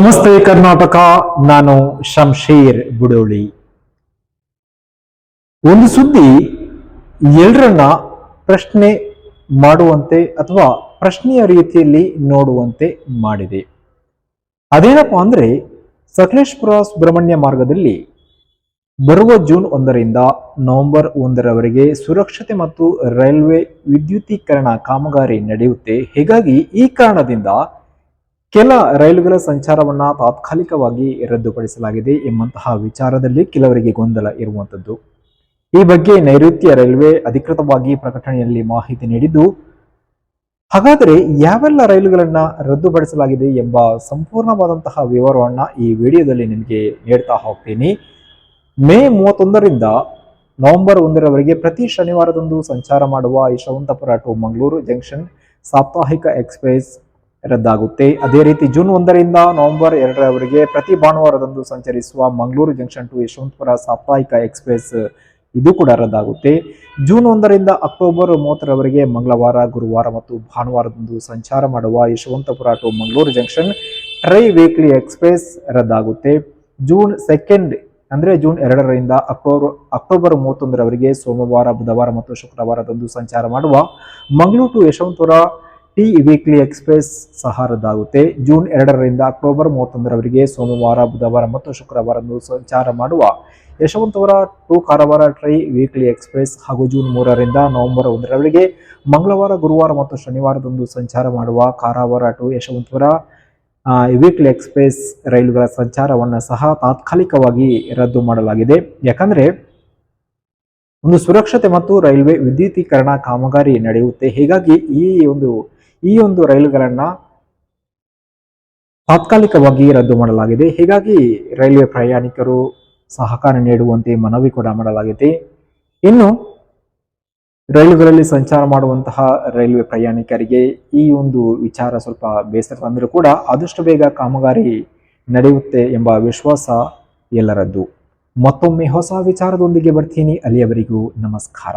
ನಮಸ್ತೆ ಕರ್ನಾಟಕ, ನಾನು ಶಂಶೀರ್ ಬುಡೋಳಿ. ಒಂದು ಸುದ್ದಿ ಎಲ್ಲರನ್ನ ಪ್ರಶ್ನೆ ಮಾಡುವಂತೆ ಅಥವಾ ಪ್ರಶ್ನೆಯ ರೀತಿಯಲ್ಲಿ ನೋಡುವಂತೆ ಮಾಡಿದೆ. ಅದೇನಪ್ಪ ಅಂದ್ರೆ, ಸಕಲೇಶ್ಪುರ ಸುಬ್ರಹ್ಮಣ್ಯ ಮಾರ್ಗದಲ್ಲಿ ಬರುವ ಜೂನ್ ಒಂದರಿಂದ ನವೆಂಬರ್ ಒಂದರವರೆಗೆ ಸುರಕ್ಷತೆ ಮತ್ತು ರೈಲ್ವೆ ವಿದ್ಯುತೀಕರಣ ಕಾಮಗಾರಿ ನಡೆಯುತ್ತೆ. ಹೀಗಾಗಿ ಈ ಕಾರಣದಿಂದ ಕೆಲ ರೈಲುಗಳ ಸಂಚಾರವನ್ನ ತಾತ್ಕಾಲಿಕವಾಗಿ ರದ್ದುಪಡಿಸಲಾಗಿದೆ ಎಂಬಂತಹ ವಿಚಾರದಲ್ಲಿ ಕೆಲವರಿಗೆ ಗೊಂದಲ ಇರುವಂತದ್ದು. ಈ ಬಗ್ಗೆ ನೈಋತ್ಯ ರೈಲ್ವೆ ಅಧಿಕೃತವಾಗಿ ಪ್ರಕಟಣೆಯಲ್ಲಿ ಮಾಹಿತಿ ನೀಡಿದ್ದು, ಹಾಗಾದರೆ ಯಾವೆಲ್ಲ ರೈಲುಗಳನ್ನ ರದ್ದುಪಡಿಸಲಾಗಿದೆ ಎಂಬ ಸಂಪೂರ್ಣವಾದಂತಹ ವಿವರವನ್ನ ಈ ವಿಡಿಯೋದಲ್ಲಿ ನಿಮಗೆ ನೀಡ್ತಾ ಹೋಗ್ತೀನಿ. ಮೇ ಮೂವತ್ತೊಂದರಿಂದ ನವೆಂಬರ್ ಒಂದರವರೆಗೆ ಪ್ರತಿ ಶನಿವಾರದಂದು ಸಂಚಾರ ಮಾಡುವ ಯಶವಂತಪುರ ಟು ಮಂಗಳೂರು ಜಂಕ್ಷನ್, ಸಾಪ್ತಾಹಿಕ ಎಕ್ಸ್ಪ್ರೆಸ್ ರದ್ದಾಗುತ್ತೆ. ಅದೇ ರೀತಿ ಜೂನ್ ಒಂದರಿಂದ ನವೆಂಬರ್ ಎರಡರವರೆಗೆ ಪ್ರತಿ ಭಾನುವಾರದಂದು ಸಂಚರಿಸುವ ಮಂಗಳೂರು ಜಂಕ್ಷನ್ ಟು ಯಶವಂತಪುರ ಸಾಪ್ತಾಹಿಕ ಎಕ್ಸ್ಪ್ರೆಸ್ ಇದು ಕೂಡ ರದ್ದಾಗುತ್ತೆ. ಜೂನ್ ಒಂದರಿಂದ ಅಕ್ಟೋಬರ್ ಮೂವತ್ತರವರೆಗೆ ಮಂಗಳವಾರ, ಗುರುವಾರ ಮತ್ತು ಭಾನುವಾರದಂದು ಸಂಚಾರ ಮಾಡುವ Yeshwanthpur to Mangaluru junction tri weekly express ರದ್ದಾಗುತ್ತೆ. June second ಅಂದ್ರೆ ಜೂನ್ ಎರಡರಿಂದ ಅಕ್ಟೋಬರ್ ಅಕ್ಟೋಬರ್ ಮೂವತ್ತೊಂದರವರೆಗೆ ಸೋಮವಾರ, ಬುಧವಾರ ಮತ್ತು ಶುಕ್ರವಾರದಂದು ಸಂಚಾರ ಮಾಡುವ Mangaluru to Yeshwanthpur tri weekly express ಸಹ ರದ್ದಾಗುತ್ತೆ ಜೂನ್ ಎರಡರಿಂದ ಅಕ್ಟೋಬರ್ ಮೂವತ್ತೊಂದರವರೆಗೆ ಸೋಮವಾರ, ಬುಧವಾರ ಮತ್ತು ಶುಕ್ರವಾರದಂದು ಸಂಚಾರ ಮಾಡುವ Yeshwanthpur to Karwar tri weekly express ಹಾಗೂ ಜೂನ್ ಮೂರರಿಂದ ನವೆಂಬರ್ ಒಂದರವರೆಗೆ ಮಂಗಳವಾರ, ಗುರುವಾರ ಮತ್ತು ಶನಿವಾರದಂದು ಸಂಚಾರ ಮಾಡುವ Karwar to Yeshwanthpur weekly express ರೈಲುಗಳ ಸಂಚಾರವನ್ನು ಸಹ ತಾತ್ಕಾಲಿಕವಾಗಿ ರದ್ದು ಮಾಡಲಾಗಿದೆ. ಯಾಕಂದ್ರೆ ಒಂದು ಸುರಕ್ಷತೆ ಮತ್ತು ರೈಲ್ವೆ ವಿದ್ಯುತೀಕರಣ ಕಾಮಗಾರಿ ನಡೆಯುತ್ತೆ. ಹೀಗಾಗಿ ಈ ಒಂದು ಈ ಒಂದು ರೈಲುಗಳನ್ನ ತಾತ್ಕಾಲಿಕವಾಗಿ ರದ್ದು ಮಾಡಲಾಗಿದೆ. ಹೀಗಾಗಿ ರೈಲ್ವೆ ಪ್ರಯಾಣಿಕರು ಸಹಕಾರ ನೀಡುವಂತೆ ಮನವಿ ಕೂಡ ಮಾಡಲಾಗಿದೆ. ಇನ್ನು ರೈಲುಗಳಲ್ಲಿ ಸಂಚಾರ ಮಾಡುವಂತಹ ರೈಲ್ವೆ ಪ್ರಯಾಣಿಕರಿಗೆ ಈ ಒಂದು ವಿಚಾರ ಸ್ವಲ್ಪ ಬೇಸರ ತಂದರೂ ಕೂಡ ಆದಷ್ಟು ಬೇಗ ಕಾಮಗಾರಿ ನಡೆಯುತ್ತೆ ಎಂಬ ವಿಶ್ವಾಸ ಎಲ್ಲರದ್ದು. ಮತ್ತೊಮ್ಮೆ ಹೊಸ ವಿಚಾರದೊಂದಿಗೆ ಬರ್ತೀನಿ. ಅಲ್ಲಿಯವರಿಗೂ ನಮಸ್ಕಾರ.